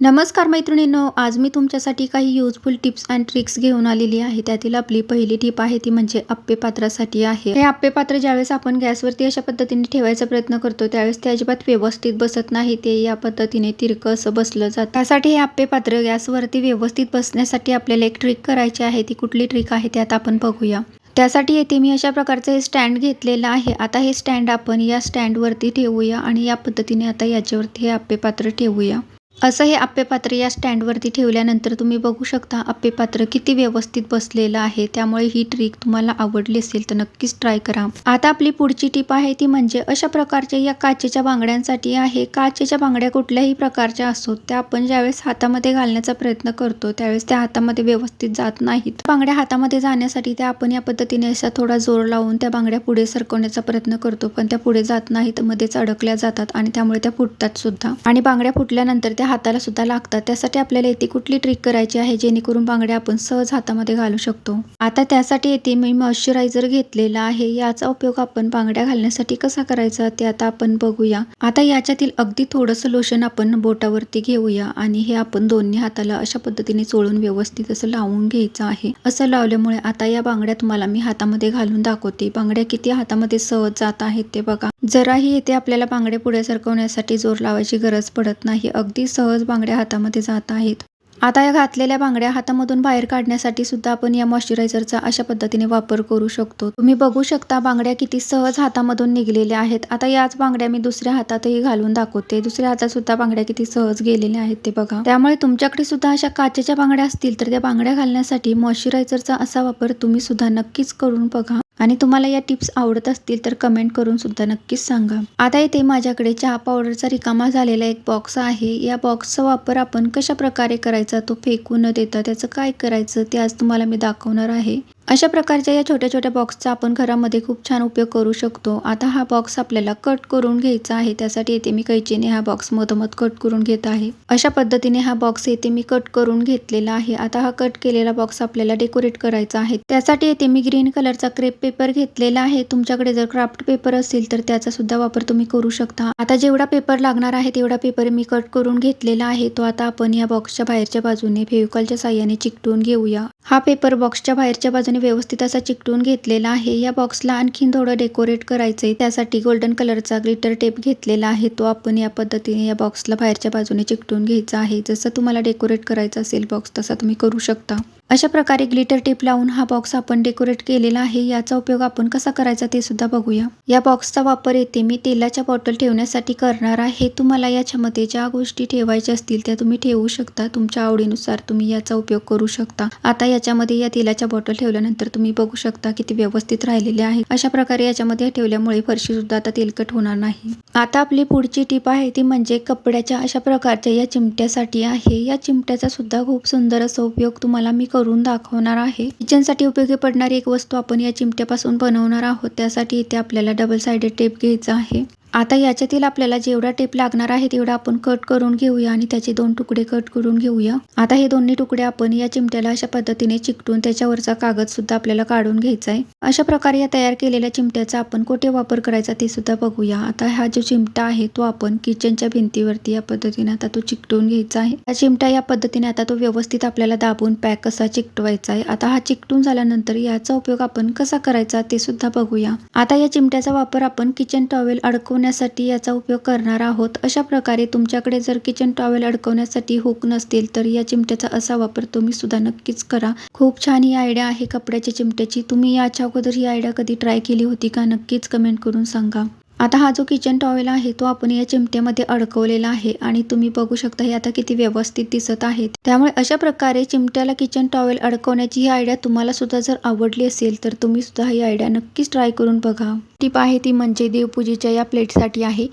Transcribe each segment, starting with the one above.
नमस्कार मैत्रिणींनो आज मी तुमच्यासाठी काही युजफुल टिप्स अँड ट्रिक्स घेऊन आलेली आहे. त्यातील आपली पहिली टिप आहे ती म्हणजे आप्पे पात्रासाठी आहे. हे आप्पे पात्र ज्यावेळेस आपण गॅसवरती अशा पद्धतीने ठेवायचा प्रयत्न करतो त्यावेळेस ते अजिबात व्यवस्थित बसत नाही. ते या पद्धतीने तिरकं असं बसलं जातं. त्यासाठी हे आप्पे पात्र गॅसवरती व्यवस्थित बसण्यासाठी आपल्याला एक ट्रिक करायची आहे. ती कुठली ट्रिक आहे ते आता आपण बघूया. त्यासाठी येथे मी अशा प्रकारचं हे स्टँड घेतलेलं आहे. आता हे स्टँड आपण या स्टँडवरती ठेवूया आणि या पद्धतीने आता याच्यावरती हे आप्पे पात्र ठेवूया. असं हे आप्पेपात्र या स्टँडवरती ठेवल्यानंतर तुम्ही बघू शकता आप्पेपात्र किती व्यवस्थित बसलेलं आहे. त्यामुळे ही ट्रिक तुम्हाला आवडली असेल तर नक्कीच ट्राय करा. आता आपली पुढची टीप आहे ती म्हणजे अशा प्रकारच्या या काचेच्या बांगड्यांसाठी आहे. काचेच्या बांगड्या कुठल्याही प्रकारच्या असोत त्या आपण ज्यावेळेस हातामध्ये घालण्याचा प्रयत्न करतो त्यावेळेस त्या हातामध्ये व्यवस्थित जात नाहीत. बांगड्या हातामध्ये जाण्यासाठी त्या आपण या पद्धतीने असा थोडा जोर लावून त्या बांगड्या पुढे सरकवण्याचा प्रयत्न करतो पण त्या पुढे जात नाहीत मध्येच अडकल्या जातात आणि त्यामुळे त्या फुटतात सुद्धा. आणि बांगड्या फुटल्यानंतर त्या हाताला सुद्धा लागतात. त्यासाठी आपल्याला येथे कुठली ट्रिक करायची आहे जेणेकरून बांगड्या आपण सहज हातामध्ये घालू शकतो. आता त्यासाठी येथे मी मॉइश्चरायझर घेतलेला आहे. याचा उपयोग आपण बांगड्या घालण्यासाठी कसा करायचा ते आता आपण बघूया. आता याच्यातील अगदी थोडंसं लोशन आपण बोटावरती घेऊया आणि हे आपण दोन्ही हाताला अशा पद्धतीने चोळून व्यवस्थित असं लावून घ्यायचं आहे. असं लावल्यामुळे आता या बांगड्या तुम्हाला मी हातामध्ये घालून दाखवते. बांगड्या किती हातामध्ये सहज जात आहेत ते बघा. जराही येथे आपल्याला बांगडे पुढे सरकवण्यासाठी जोर लावायची गरज पडत नाही. अगदी सहज बांगड्या हातामध्ये जात आहेत. आता या घातलेल्या बांगड्या हातामधून बाहेर काढण्यासाठी सुद्धा आपण या मॉइश्चरायझरचा अशा पद्धतीने वापर करू शकतो. तुम्ही बघू शकता बांगड्या किती सहज हातामधून निघलेल्या आहेत. आता याच बांगड्या मी दुसऱ्या हातातही घालून दाखवते. दुसऱ्या हातात सुद्धा बांगड्या किती सहज गेलेल्या आहेत ते बघा. त्यामुळे तुमच्याकडे सुद्धा अशा काचेच्या बांगड्या असतील तर त्या बांगड्या घालण्यासाठी मॉइश्चरायझरचा असा वापर तुम्ही सुद्धा नक्कीच करून बघा. आणि तुम्हाला या टिप्स आवडत असतील तर कमेंट करून सुद्धा नक्कीच सांगा. आता इथे माझ्याकडे चहा पावडरचा रिकामा झालेला एक बॉक्स आहे. या बॉक्सचा वापर आपण कशा प्रकारे करायचा तो फेकू न देता त्याचं काय करायचं ते आज तुम्हाला मी दाखवणार आहे. अशा प्रकारच्या या छोट्या छोट्या बॉक्सचा आपण घरामध्ये खूप छान उपयोग करू शकतो. आता हा बॉक्स आपल्याला कट करून घ्यायचा आहे. त्यासाठी येथे मी कैचीने हा बॉक्स मधोमध कट करून घेत आहे. अशा पद्धतीने हा बॉक्स येथे मी कट करून घेतलेला आहे. आता हा कट केलेला बॉक्स आपल्याला डेकोरेट करायचा आहे. त्यासाठी येथे मी ग्रीन कलरचा क्रेप पेपर घेतलेला आहे. तुमच्याकडे जर क्राफ्ट पेपर असेल तर त्याचा सुद्धा वापर तुम्ही करू शकता. आता जेवढा पेपर लागणार आहे तेवढा पेपर मी कट करून घेतलेला आहे. तो आता आपण या बॉक्सच्या बाहेरच्या बाजूने फेविकॉलच्या साह्याने चिकटून घेऊया. हा पेपर बॉक्सच्या बाहेरच्या बाजूने व्यवस्थित असा चिकटून घेतलेला आहे. या बॉक्सला आणखीन थोडं डेकोरेट करायचंय. त्यासाठी गोल्डन कलरचा ग्लिटर टेप घेतलेला आहे. तो आपण या पद्धतीने या बॉक्सला बाहेरच्या बाजूने चिकटून घ्यायचा आहे. जसं तुम्हाला डेकोरेट करायचं असेल बॉक्स तसा तुम्ही करू शकता. अशा प्रकारे ग्लिटर टेप लावून हा बॉक्स आपण डेकोरेट केलेला आहे. याचा उपयोग आपण कसा करायचा ते सुद्धा बघूया. या बॉक्सचा वापर येथे मी तेलाच्या बॉटल ठेवण्यासाठी करणार आहे. तुम्हाला याच्यामध्ये ज्या गोष्टी ठेवायच्या असतील त्या तुम्ही ठेवू शकता. तुमच्या आवडीनुसार तुम्ही याचा उपयोग करू शकता. आता याच्यामध्ये या तेलाच्या बॉटल ठेवल्यानंतर तुम्ही बघू शकता किती व्यवस्थित राहिलेले आहे. अशा प्रकारे याच्यामध्ये ठेवल्यामुळे फरशी सुद्धा आता तेलकट होणार नाही. आता आपली पुढची टीप आहे ती म्हणजे कपड्याच्या अशा प्रकारच्या या चिमट्यासाठी आहे. या चिमट्याचा सुद्धा खूप सुंदर असा उपयोग तुम्हाला मी करून दाखवणार आहे. किचनसाठी उपयोगी पडणारी एक वस्तू आपण या चिमट्यापासून बनवणार आहोत त्यासाठी इथे आपल्याला डबल साइडेड टेप घ्यायचा आहे. आता याच्यातील आपल्याला जेवढा टेप लागणार आहे तेवढा आपण कट करून घेऊया आणि त्याचे दोन तुकडे कट करून घेऊया. आता हे दोन्ही तुकडे आपण या चिमट्याला अशा पद्धतीने चिकटून त्याच्यावरचा कागद सुद्धा आपल्याला काढून घ्यायचा आहे. अशा प्रकारे या तयार केलेल्या चिमट्याचा आपण कुठे वापर करायचा ते सुद्धा बघूया. आता हा जो चिमटा आहे तो आपण किचनच्या भिंतीवरती या पद्धतीने आता तो चिकटून घ्यायचा आहे. हा चिमटा या पद्धतीने आता तो व्यवस्थित आपल्याला दाबून पॅक कसा चिकटवायचा आहे आता हा चिकटून झाल्यानंतर याचा उपयोग आपण कसा करायचा ते सुद्धा बघूया. आता या चिमट्याचा वापर आपण किचन टॉवेल अडकून अडकवण्यासाठी याचा उपयोग करणार आहोत. अशा प्रकारे तुमच्याकडे जर किचन टॉवेल अडकवण्यासाठी हुक नसतील तर या चिमट्याचा असा वापर तुम्ही सुद्धा नक्कीच करा. खूप छान ही आयडिया आहे कपड्याच्या चिमट्याची. तुम्ही याच्या अगोदर ही आयडिया कधी ट्राय केली होती का? नक्कीच कमेंट करून सांगा. आता हा जो किचन टॉवेल आहे तो आपण या चिमट्यामध्ये अडकवलेला आहे आणि तुम्ही बघू शकता हे आता किती व्यवस्थित दिसत आहेत त्यामुळे अशा प्रकारे चिमट्याला किचन टॉवेल अडकवण्याची ही आयडिया तुम्हाला सुद्धा जर आवडली असेल तर तुम्ही सुद्धा ही आयडिया नक्कीच ट्राय करून बघा. टीप आहे ती म्हणजे देवपूजेच्या या प्लेटसाठी आहे.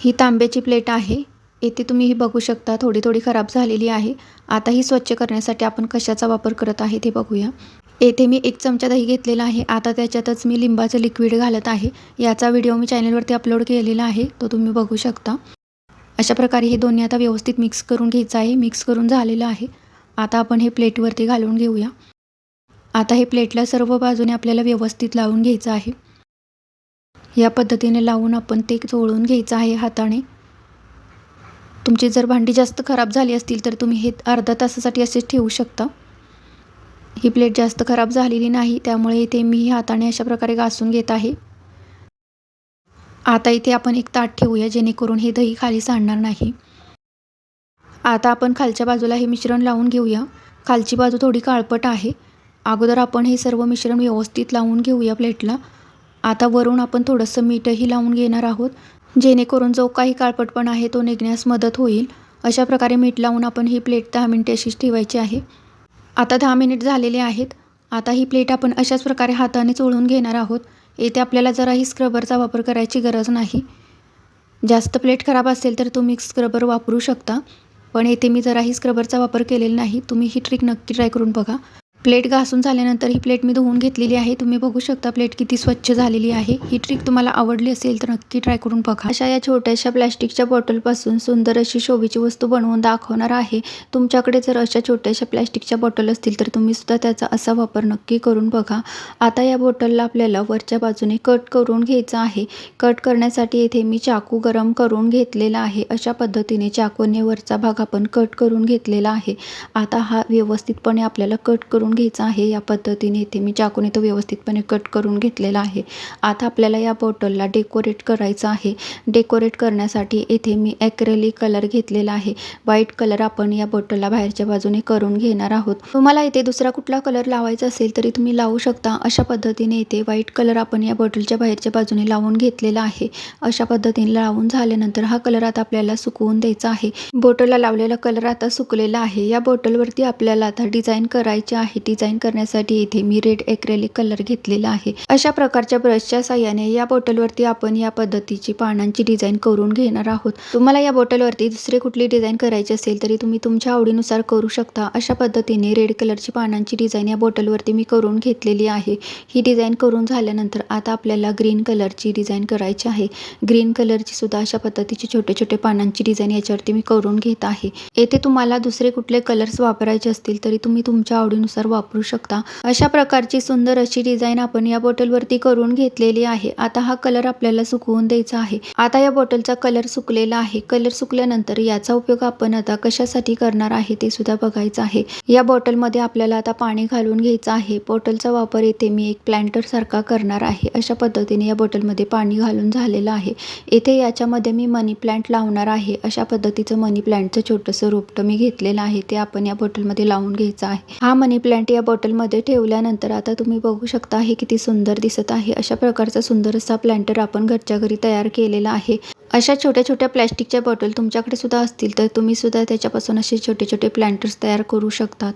ही तांब्याची प्लेट आहे. येथे तुम्ही ही बघू शकता थोडी थोडी खराब झालेली आहे. आता ही स्वच्छ करण्यासाठी आपण कशाचा वापर करत आहे ते बघूया. येथे मी एक चमचा दही घेतलेला आहे. आता त्याच्यातच मी लिंबाचं लिक्विड घालत आहे. याचा व्हिडिओ मी चॅनलवरती अपलोड केलेला आहे. तो तुम्ही बघू शकता. अशा प्रकारे हे दोन्ही आता व्यवस्थित मिक्स करून घ्यायचं आहे. मिक्स करून झालेलं आहे. आता आपण हे प्लेटवरती घालून घेऊया. आता हे प्लेटला सर्व बाजूने आपल्याला व्यवस्थित लावून घ्यायचं आहे. या पद्धतीने लावून आपण ते चोळून घ्यायचं आहे हाताने. तुमची जर भांडी जास्त खराब झाली असतील तर तुम्ही हे अर्धा तासासाठी असेच ठेवू शकता. ही प्लेट जास्त खराब झालेली नाही त्यामुळे इथे मी हाताने अशा प्रकारे घासून घेत आहे. आता इथे आपण एक ताट ठेवूया जेणेकरून हे दही खाली सांडणार नाही. आता आपण खालच्या बाजूला हे मिश्रण लावून घेऊया. खालची बाजू थोडी काळपट आहे. अगोदर आपण हे सर्व मिश्रण व्यवस्थित लावून घेऊया प्लेटला. आता वरून आपण थोडंसं मीठही लावून घेणार आहोत जेणेकरून जो काही काळपटपणा आहे तो निघण्यास मदत होईल. अशा प्रकारे मीठ लावून आपण ही प्लेट दहा मिनटे अशीच ठेवायची आहे. आता दहा मिनिट झालेले आहेत. आता ही प्लेट आपण अशाच प्रकारे हाताने चोळून घेणार आहोत. येथे आपल्याला जराही स्क्रबरचा वापर करायची गरज नाही. जास्त प्लेट खराब असेल तर तुम्ही स्क्रबर वापरू शकता. पण येथे मी जराही स्क्रबरचा वापर केलेला नाही. तुम्ही ही ट्रिक नक्की ट्राय करून बघा. प्लेट घासून झाल्यानंतर ही प्लेट मी धुवून घेतलेली आहे. तुम्ही बघू शकता प्लेट किती स्वच्छ झालेली आहे. ही ट्रिक तुम्हाला आवडली असेल तर नक्की ट्राय करून बघा. अशा या छोट्याशा प्लॅस्टिकच्या बॉटलपासून सुंदर अशी शोभेची वस्तू बनवून दाखवणार आहे. तुमच्याकडे जर अशा छोट्याशा प्लॅस्टिकच्या बॉटल असतील तर तुम्ही सुद्धा त्याचा असा वापर नक्की करून बघा. आता या बॉटलला आपल्याला वरच्या बाजूने कट करून घ्यायचं आहे. कट करण्यासाठी येथे मी चाकू गरम करून घेतलेला आहे. अशा पद्धतीने चाकूने वरचा भाग आपण कट करून घेतलेला आहे. आता हा व्यवस्थितपणे आपल्याला कट करून घ्यायचा आहे या पद्धतीने. इथे मी चाकूने तो व्यवस्थितपणे कट करून घेतलेला आहे. आता आपल्याला या बॉटलला डेकोरेट करायचं आहे. डेकोरेट करण्यासाठी येथे मी ॲक्रेली कलर घेतलेला आहे. व्हाईट कलर आपण या बॉटलला बाहेरच्या बाजूने करून घेणार आहोत. तुम्हाला इथे दुसरा कुठला कलर लावायचा असेल तरी तुम्ही लावू शकता. अशा पद्धतीने इथे व्हाईट कलर आपण या बॉटलच्या बाहेरच्या बाजूने लावून घेतलेला आहे. अशा पद्धतीने लावून झाल्यानंतर हा कलर आता आपल्याला सुकवून द्यायचा आहे. बॉटलला लावलेला कलर आता सुकलेला आहे. या बॉटलवरती आपल्याला आता डिझाईन करायचे आहे. डिझाईन करण्यासाठी इथे मी रेड एक्रेलिक कलर घेतलेला आहे. अशा प्रकारच्या ब्रशच्या साह्याने या बॉटलवरती आपण या पद्धतीची पानांची डिझाईन करून घेणार आहोत. तुम्हाला या बॉटलवरती दुसरे कुठली डिझाईन करायची असेल तरी तुम्ही तुमच्या आवडीनुसार करू शकता. अशा पद्धतीने रेड कलरची पानांची डिझाईन या बॉटलवरती मी करून घेतलेली आहे. ही डिझाईन करून झाल्यानंतर आता आपल्याला ग्रीन कलरची डिझाईन करायची आहे. ग्रीन कलरची सुद्धा अशा पद्धतीची छोटे छोटे पानांची डिझाईन याच्यावरती मी करून घेत आहे. येथे तुम्हाला दुसरे कुठले कलर्स वापरायचे असतील तरी तुम्ही तुमच्या आवडीनुसार वापरू शकता. अशा प्रकारची सुंदर अशी डिझाईन आपण या बॉटलवरती करून घेतलेली आहे. आता हा कलर आपल्याला सुकवून द्यायचा आहे. आता या बॉटलचा कलर सुकलेला आहे. कलर सुकल्यानंतर याचा उपयोग आपण आता कशासाठी करणार आहे ते सुद्धा बघायचं आहे. या बॉटलमध्ये आपल्याला आता पाणी घालून घ्यायचं आहे. बॉटलचा वापर येथे मी एक प्लॅन्टर सारखा करणार आहे. अशा पद्धतीने या बॉटलमध्ये पाणी घालून झालेलं आहे. येथे याच्यामध्ये मी मनी प्लांट लावणार आहे. अशा पद्धतीचं मनी प्लांटचं छोटंसं रोपटं मी घेतलेलं आहे. ते आपण या बॉटलमध्ये लावून घ्यायचं आहे. हा मनी प्लांट प्लांट या बॉटलमध्ये ठेवल्यानंतर आता तुम्ही बघू शकता हे किती सुंदर दिसत आहे. अशा प्रकारचा सुंदर असा प्लांटर आपण घरच्या घरी तयार केलेला आहे. अशा छोट्या छोट्या प्लॅस्टिकच्या बॉटल तुमच्याकडे सुद्धा असतील तर तुम्ही सुद्धा त्याच्यापासून असे छोटे छोटे प्लांटर्स तयार करू शकता.